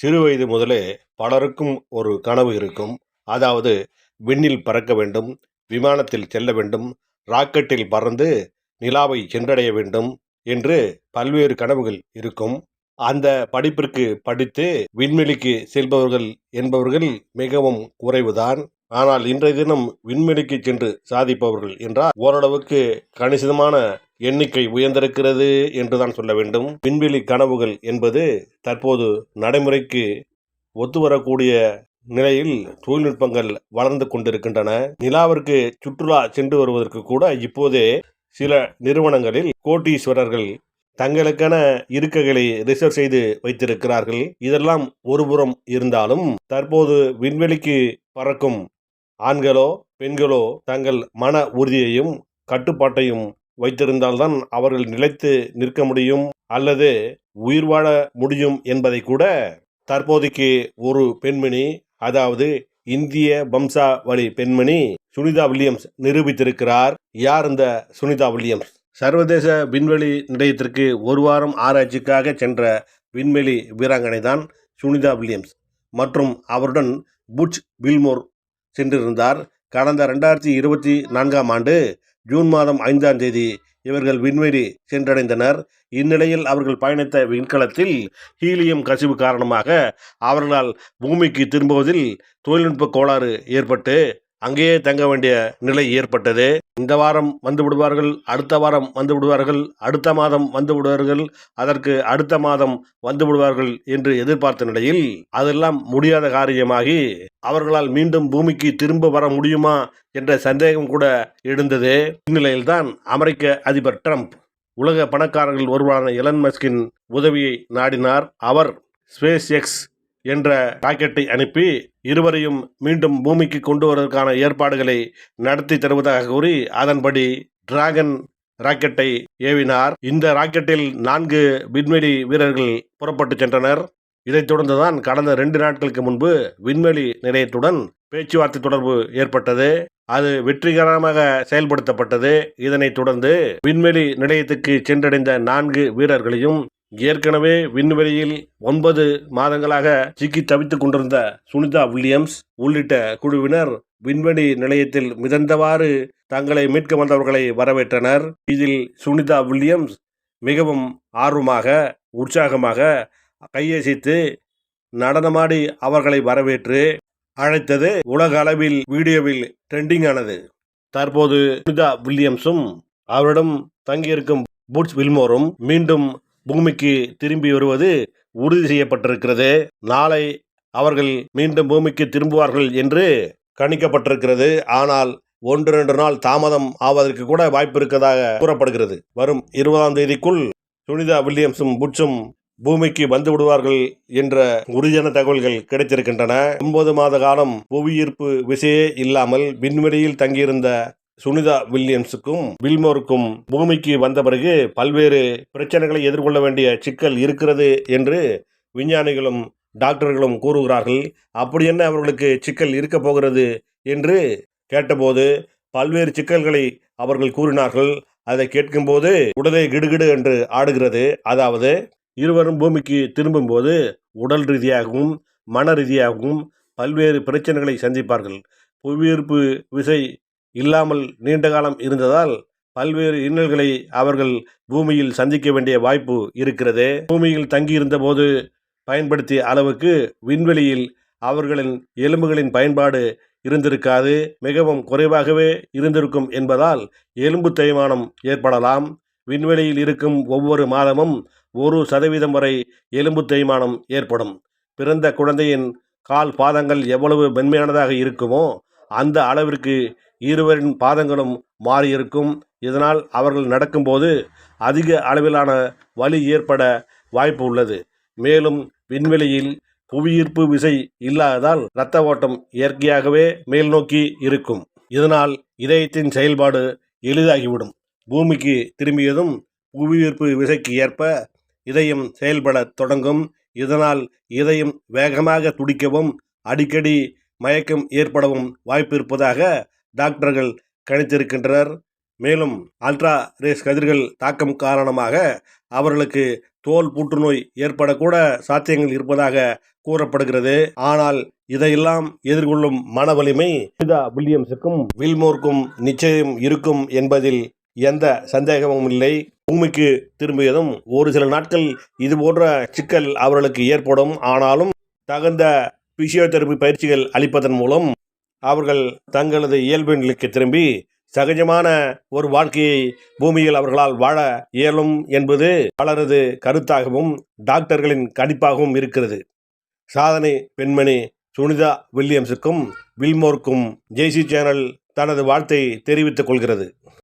சிறுவயது முதலே பலருக்கும் ஒரு கனவு இருக்கும். அதாவது விண்ணில் பறக்க வேண்டும் விமானத்தில் செல்ல வேண்டும் ராக்கெட்டில் பறந்து நிலாவை சென்றடைய வேண்டும் என்று பல்வேறு கனவுகள் இருக்கும். அந்த படிப்பிற்கு படித்து விண்வெளிக்கு செல்பவர்கள் என்பவர்கள் மிகவும் குறைவுதான். ஆனால் இன்றைய தினம் விண்வெளிக்கு சென்று சாதிப்பவர்கள் என்றால் ஓரளவுக்கு கணிசமான எண்ணிக்கை உயர்ந்திருக்கிறது என்றுதான் சொல்ல வேண்டும். விண்வெளி கனவுகள் என்பது தற்போது நடைமுறைக்கு ஒத்துவரக்கூடிய நிலையில் தொழில்நுட்பங்கள் வளர்ந்து கொண்டிருக்கின்றன. நிலாவிற்கு சுற்றுலா சென்று வருவதற்கு கூட இப்போதே சில நிறுவனங்களில் கோட்டீஸ்வரர்கள் தங்களுக்கென இருக்கைகளை ரிசர்வ் செய்து வைத்திருக்கிறார்கள். இதெல்லாம் ஒருபுறம் இருந்தாலும் தற்போது விண்வெளிக்கு பறக்கும் ஆண்களோ பெண்களோ தங்கள் மன உறுதியையும் கட்டுப்பாட்டையும் வைத்திருந்தால்தான் அவர்கள் நிலைத்து நிற்க முடியும் அல்லது உயிர் வாழ முடியும் என்பதை கூட தற்போதைக்கு ஒரு பெண்மணி அதாவது இந்திய வம்சாவளி பெண்மணி சுனிதா வில்லியம்ஸ் நிரூபித்திருக்கிறார். யார் இந்த சுனிதா வில்லியம்ஸ்? சர்வதேச விண்வெளி நிலையத்திற்கு ஒரு வாரம் ஆராய்ச்சிக்காக சென்ற விண்வெளி வீராங்கனை தான் சுனிதா வில்லியம்ஸ். மற்றும் அவருடன் புட்ச் பில்மோர் சென்றிருந்தார். கடந்த ரெண்டாயிரத்தி இருபத்தி நான்காம் ஆண்டு ஜூன் மாதம் ஐந்தாம் தேதி இவர்கள் விண்வெளி சென்றடைந்தனர். இந்நிலையில் அவர்கள் பயணித்த விண்கலத்தில் ஹீலியம் கசிவு காரணமாக அவர்களால் பூமிக்கு திரும்புவதில் தொழில்நுட்ப கோளாறு ஏற்பட்டு அங்கேயே தங்க வேண்டிய நிலை ஏற்பட்டது. இந்த வாரம் வந்து விடுவார்கள் அடுத்த வாரம் வந்து விடுவார்கள் அடுத்த மாதம் வந்து விடுவார்கள் அதற்கு அடுத்த மாதம் வந்து விடுவார்கள் என்று எதிர்பார்த்த நிலையில் அதெல்லாம் முடியாத காரியமாகி அவர்களால் மீண்டும் பூமிக்கு திரும்ப வர முடியுமா என்ற சந்தேகம் கூட எழுந்தது. இந்நிலையில்தான் அமெரிக்க அதிபர் ட்ரம்ப் உலக பணக்காரர்கள் ஒருவரான எலன் மஸ்கின் உதவியை நாடினார். அவர் ஸ்பேஸ் எக்ஸ் என்ற ராக்கெட்டை அனுப்பி இருவரையும் மீண்டும் பூமிக்கு கொண்டு வருவதற்கான ஏற்பாடுகளை நடத்தி தருவதாக கூறி அதன்படி டிராகன் ராக்கெட்டை ஏவினார். இந்த ராக்கெட்டில் நான்கு விண்வெளி வீரர்கள் புறப்பட்டு சென்றனர். இதைத் தொடர்ந்துதான் கடந்த ரெண்டு நாட்களுக்கு முன்பு விண்வெளி நிலையத்துடன் பேச்சுவார்த்தை தொடர்பு ஏற்பட்டது. அது வெற்றிகரமாக செயல்படுத்தப்பட்டது. இதனைத் தொடர்ந்து விண்வெளி நிலையத்துக்கு சென்றடைந்த நான்கு வீரர்களையும் ஏற்கனவே விண்வெளியில் ஒன்பது மாதங்களாக சிக்கி தவித்துக் கொண்டிருந்த சுனிதா வில்லியம்ஸ் உள்ளிட்ட குழுவினர் விண்வெளி நிலையத்தில் மிதந்தவாறு தங்களை மீட்க வந்தவர்களை வரவேற்றனர். இதில் சுனிதா வில்லியம்ஸ் மிகவும் ஆர்வமாக உற்சாகமாக கையசைத்து நடனமாடி அவர்களை வரவேற்று அழைத்தது உலக அளவில் வீடியோவில் ட்ரெண்டிங் ஆனது தற்போது சுனிதா வில்லியம்ஸும் அவரிடம் தங்கியிருக்கும் புட்ஸ் வில்மோரும் மீண்டும் பூமிக்கு திரும்பி வருவது உறுதி செய்யப்பட்டிருக்கிறது. நாளை அவர்கள் மீண்டும் பூமிக்கு திரும்புவார்கள் என்று கணிக்கப்பட்டிருக்கிறது. ஆனால் ஒன்று ரெண்டு நாள் தாமதம் ஆவதற்கு கூட வாய்ப்பு இருக்கதாக கூறப்படுகிறது. வரும் இருபதாம் தேதிக்குள் சுனிதா வில்லியம்ஸும் புட்சும் பூமிக்கு வந்து விடுவார்கள் என்ற உறுதியான தகவல்கள் கிடைத்திருக்கின்றன. ஒன்பது மாத காலம் புவியீர்ப்பு விசையே இல்லாமல் விண்வெளியில் தங்கியிருந்த சுனிதா வில்லியம்ஸுக்கும் வில்மோருக்கும் பூமிக்கு வந்த பிறகு பல்வேறு பிரச்சனைகளை எதிர்கொள்ள வேண்டிய சிக்கல் இருக்கிறது என்று விஞ்ஞானிகளும் டாக்டர்களும் கூறுகிறார்கள். அப்படி என்ன அவர்களுக்கு சிக்கல் இருக்க போகிறது என்று கேட்டபோது பல்வேறு சிக்கல்களை அவர்கள் கூறினார்கள். அதை கேட்கும்போது உடலை கிடுகிடு என்று ஆடுகிறது. அதாவது இருவரும் பூமிக்கு திரும்பும்போது உடல் ரீதியாகவும் மன ரீதியாகவும் பல்வேறு பிரச்சனைகளை சந்திப்பார்கள். புவியீர்ப்பு விசை இல்லாமல் நீண்ட காலம் இருந்ததால் பல்வேறு இன்னல்களை அவர்கள் பூமியில் சந்திக்க வேண்டிய வாய்ப்பு இருக்கிறது. பூமியில் தங்கியிருந்த போது பயன்படுத்திய அளவுக்கு விண்வெளியில் அவர்களின் எலும்புகளின் பயன்பாடு இருந்திருக்காது. மிகவும் குறைவாகவே இருந்திருக்கும் என்பதால் எலும்பு தேய்மானம் ஏற்படலாம். விண்வெளியில் இருக்கும் ஒவ்வொரு மாதமும் ஒரு சதவீதம் வரை எலும்பு தேய்மானம் ஏற்படும். பிறந்த குழந்தையின் கால் பாதங்கள் எவ்வளவு மென்மையானதாக இருக்குமோ அந்த அளவிற்கு இருவரின் பாதங்களும் மாறியிருக்கும். இதனால் அவர்கள் நடக்கும்போது அதிக அளவிலான வலி ஏற்பட வாய்ப்பு உள்ளது. மேலும் விண்வெளியில் புவியீர்ப்பு விசை இல்லாததால் இரத்த ஓட்டம் இயற்கையாகவே மேல் நோக்கி இருக்கும். இதனால் இதயத்தின் செயல்பாடு எளிதாகிவிடும். பூமிக்கு திரும்பியதும் புவியீர்ப்பு விசைக்கு ஏற்ப இதயம் செயல்படத் தொடங்கும். இதனால் இதயம் வேகமாக துடிக்கவும் அடிக்கடி மயக்கம் ஏற்படவும் வாய்ப்பு இருப்பதாக டாக்டர்கள் கணித்திருக்கின்றனர். மேலும் அல்ட்ரா ரேஸ் கதிர்கள் தாக்கம் காரணமாக அவர்களுக்கு தோல் புற்றுநோய் ஏற்படக்கூட சாத்தியங்கள் இருப்பதாக கூறப்படுகிறது. ஆனால் இதையெல்லாம் எதிர்கொள்ளும் மன வலிமை சுனிதா வில்லியம்ஸுக்கும் வில்மோருக்கும் நிச்சயம் இருக்கும் என்பதில் எந்த சந்தேகமும் இல்லை. பூமிக்கு திரும்பியதும் ஒரு சில நாட்கள் இது போன்ற சிக்கல் அவர்களுக்கு ஏற்படும். ஆனாலும் தகுந்த பிசியோதெரபி பயிற்சிகள் அளிப்பதன் மூலம் அவர்கள் தங்களது இயல்பு நிலைக்கு திரும்பி சகஜமான ஒரு வாழ்க்கையை பூமியில் அவர்களால் வாழ இயலும் என்பது பலரது கருத்தாகவும் டாக்டர்களின் கணிப்பாகவும் இருக்கிறது. சாதனை பெண்மணி சுனிதா வில்லியம்ஸுக்கும் வில்மோருக்கும் ஜெய்சி சேனல் தனது வாழ்த்தை தெரிவித்துக் கொள்கிறது.